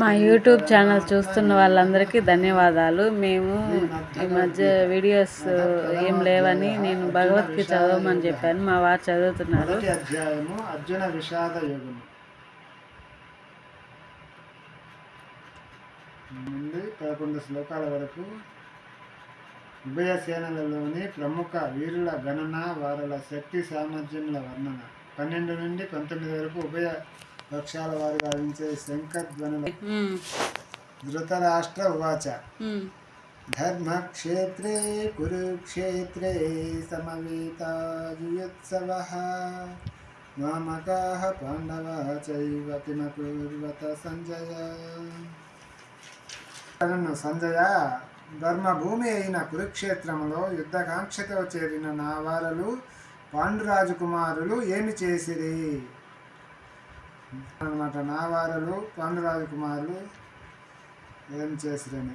మా YouTube channel చూస్తున్న వాళ్ళందరికీ ధన్యవాదాలు. మేము ఈ మధ్య వీడియోస్ ఏం లేవని నేను భగవద్గీత చదవమని చెప్పాను. మా వారు చదువుతున్నారు. అర్జున విషాద యోగము. నుండి పదకొండు శ్లోకాల వరకు ఉభయ సేనలలోని ప్రముఖ వీరుల గణన వారుల శక్తి సామర్థ్యముల వర్ణన. పన్నెండు నుండి పంతొమ్మిది వరకు ఉభయ పక్షాల వారు గావించే శంఖధ్వనుల ధృతరాష్ట్ర ఉవాచ. ధర్మక్షేత్రే కురుక్షేత్రే సమవేతాయుత్సవः మామకాः పాండవः చైవ కిమకుర్వత సంజయ. సంజయ ధర్మభూమి అయిన కురుక్షేత్రములో యుద్ధకాంక్షతో చేరిన నా వారలు పాండురాజు కుమారులు ఏమి చేసిరి? అనమాట. నా వారలు పండు కుమారులు ఏం చేసిరని